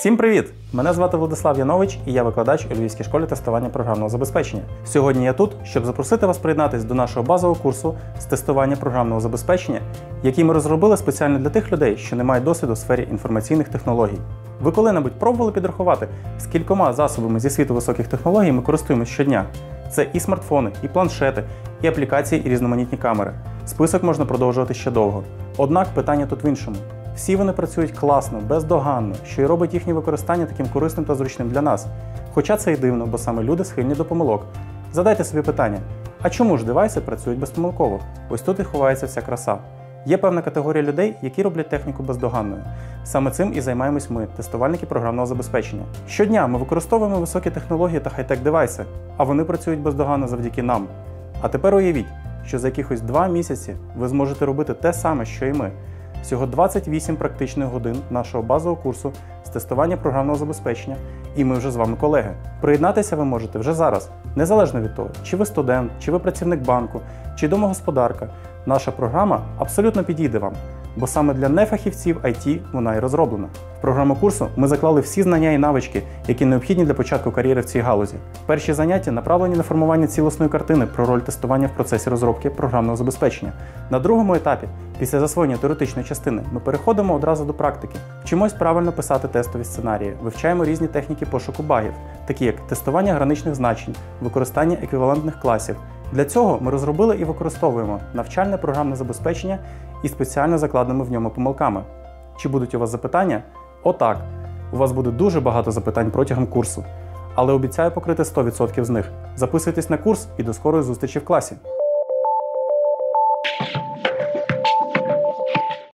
Всім привіт! Мене звати Владислав Янович і я викладач у Львівській школі тестування програмного забезпечення. Сьогодні я тут, щоб запросити вас приєднатись до нашого базового курсу з тестування програмного забезпечення, який ми розробили спеціально для тих людей, що не мають досвіду у сфері інформаційних технологій. Ви коли-небудь пробували підрахувати, з кількома засобами зі світу високих технологій ми користуємося щодня? Це і смартфони, і планшети, і аплікації, і різноманітні камери. Список можна продовжувати ще довго. Однак питання тут в іншому. Всі вони працюють класно, бездоганно, що й робить їхнє використання таким корисним та зручним для нас. Хоча це і дивно, бо саме люди схильні до помилок. Задайте собі питання: а чому ж девайси працюють безпомилково? Ось тут і ховається вся краса. Є певна категорія людей, які роблять техніку бездоганною. Саме цим і займаємось ми, тестувальники програмного забезпечення. Щодня ми використовуємо високі технології та хай-тек девайси, а вони працюють бездоганно завдяки нам. А тепер уявіть, що за якихось два місяці ви зможете робити те саме, що і ми. Всього 28 практичних годин нашого базового курсу з тестування програмного забезпечення, і ми вже з вами колеги. Приєднатися ви можете вже зараз, незалежно від того, чи ви студент, чи ви працівник банку, чи домогосподарка. Наша програма абсолютно підійде вам, бо саме для нефахівців IT вона і розроблена. Програму курсу ми заклали всі знання і навички, які необхідні для початку кар'єри в цій галузі. Перші заняття направлені на формування цілісної картини про роль тестування в процесі розробки програмного забезпечення. На другому етапі, після засвоєння теоретичної частини, ми переходимо одразу до практики. Вчимось правильно писати тестові сценарії, вивчаємо різні техніки пошуку багів, такі як тестування граничних значень, використання еквівалентних класів. Для цього ми розробили і використовуємо навчальне програмне забезпечення і спеціально закладеними в ньому помилками. Чи будуть у вас запитання? Отак. У вас буде дуже багато запитань протягом курсу, але обіцяю покрити 100% з них. Записуйтесь на курс і до скорої зустрічі в класі.